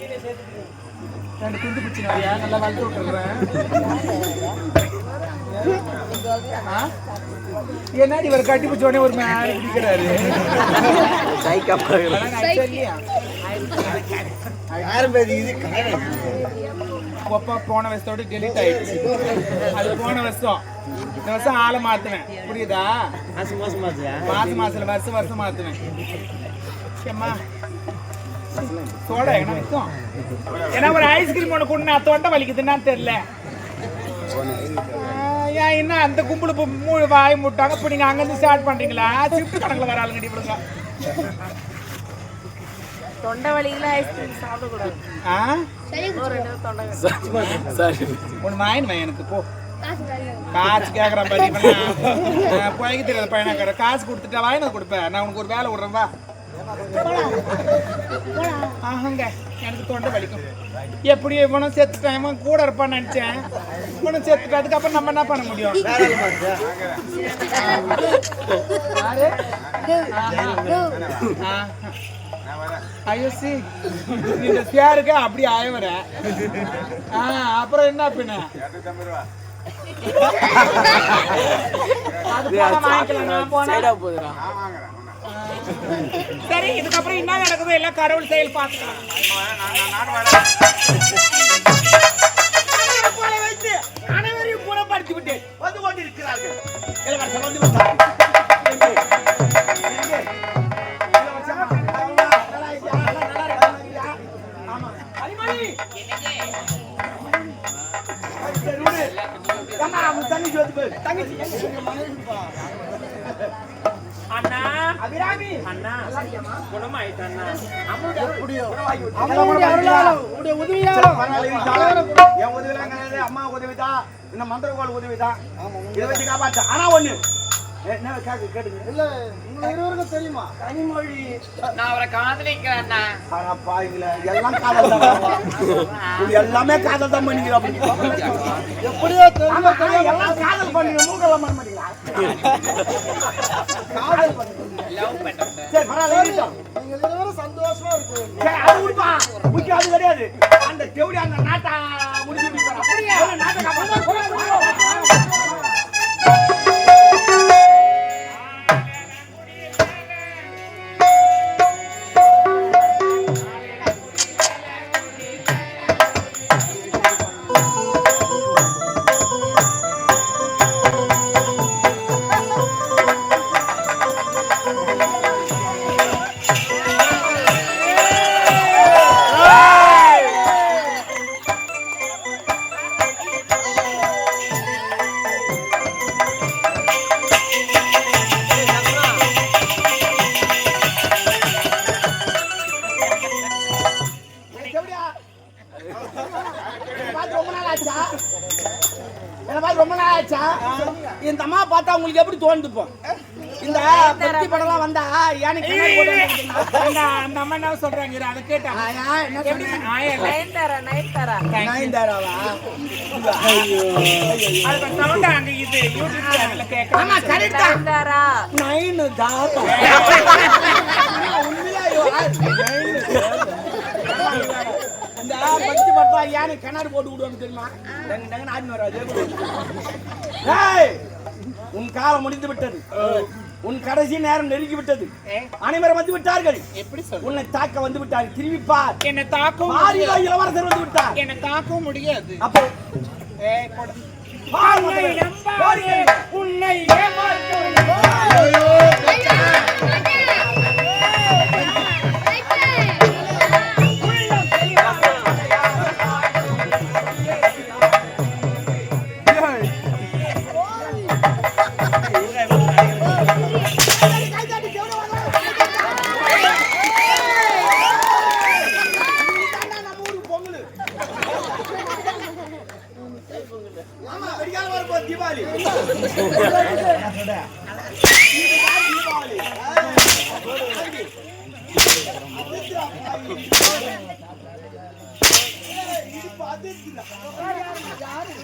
ரெண்டு துண்டு பிடிச்சி நல்லா வளர்த்து விட்டுறேன் என்னடி ஒரு கட்டி பிடிச்ச உடனே ஒரு மேலே பிடிக்கிறாரு அப்பா போன வருஷத்தோட டெலிட் ஆயிடுச்சு. அது போன வருஷம். இந்த வருஷம் ஆளை மாத்துவேன் புரியுதா? மாசம் மாசம் மாசம் வருஷம் வருஷம் மாத்துவேன் ஏம்மா? சோட என்ன ஏன்னா ஒரு ஐஸ்கிரீம் ஒன்று கொண்டு நான் தொண்டை வலிக்குதுன்னு தெரியல. ஏன் என்ன அந்த கும்பல் இப்போ மூ வாய் முட்டாங்க? இப்போ நீங்கள் அங்கேருந்து ஸ்டார்ட் பண்ணுறீங்களா ஷிஃப்ட் கணக்கில் வர ஆளுங்க இப்படிங்க தொண்டை வலியில ஐஸ்கிரீம் சாப்பிடக்கூடாது. ஆ. ஒன்று வாங்கினேன் எனக்கு? போ. காசு கேட்குறேன் பாத்தீங்கன்னா போய்க்கு தெரியாத பையனாக்கிற காசு கொடுத்துட்டா வாங்கினது கொடுப்பேன் நான் உனக்கு ஒரு வேலை விடுறேன் வா. ஆஹாங்க எனக்கு தொண்டை வலிக்கும் எப்படி இவனும் செத்துட்டான் இவன் கூட இருப்பான்னு நினைச்சேன் இவனும் செத்துட்டான் அதுக்கப்புறம் நம்ம என்ன பண்ண முடியும் வேற ஆள் மாத்தியா யாரு? ஆஹா. ஐயோ சி இந்த சேருக்கு அப்படி ஆயவர ஆ அப்புறம் என்ன பின்ன அது வாங்கிக்கலாம், நான் போனா. சரி இதுக்கப்புறம் என்ன நடக்குதோ எல்லாம் கடவுள் செயல் பார்த்துக்கலாம். போல வைத்து அனைவரையும் குணப்படுத்தி விட்டேன். வந்து கொண்டிருக்கிறார்கள். இளவரசர் வந்து தங்கச்சி. தங்கச்சி. அண்ணா. அபிராமி. அண்ணா. குணமாயிட்டு அண்ணா. எப்படியோ? உடைய இருந்தாலும் என் கிடையாது. அம்மா உதவிதான் இந்த மந்திரகோள் உதவிதான் இதை வச்சு காப்பாற்ற ஆனா ஒண்ணு என்ன கேக்கு கேட்டுங்க. இல்ல இருவருக்கும் தெரியுமா? கனிமொழி நான் அவரை காதலிக்கிறேன் அண்ணா ஆனா பாருங்கள எல்லாம் காதல் தான் எல்லாமே காதல் தான் பண்ணிக்கிறோம் எப்படியோ தெரியும் எல்லாம் காதல் பண்ணுங்க மூக்கெல்லாம் பண்ண மாட்டீங்களா காதல் பண்ணுங்க. ரொம்ப நாள் ஆச்சா? என்னை பார்த்து ரொம்ப நாள் ஆச்சா? இந்த அம்மா பார்த்தா உங்களுக்கு எப்படி தோணுது இப்போ? இந்த பக்தி படம்லாம் வந்தா வந்துருக்கீங்களா? அந்த அந்த அம்மா என்ன சொல்றாங்க அதை கேட்டா ஆயா, என்ன சொன்னீங்க? ஆயா இல்ல. நயன்தாரா நயன்தாரா படத்தா யானை கண்ணாடி போட்டு விடுவாங்க தெரியுமா? டங்கு டங்குன்னு ஆடின்னு வராது. ஏய், உன் காலம் முடிந்து விட்டது. உன் கடைசி நேரம் நெருங்கி விட்டது. அனைவரும் வந்து விட்டார்கள். எப்படி சொல்ற? உன்னை தாக்க வந்து விட்டார்கள். திரும்பி பார் என்னை தாக்கவும் மாறிலா முடியாது. இளவரசர் வந்து விட்டார். என்னை தாக்கவும் முடியாது. அப்போ உன்னை ஏமாற்ற தீபாவளி. தீபாவளி. யாரு?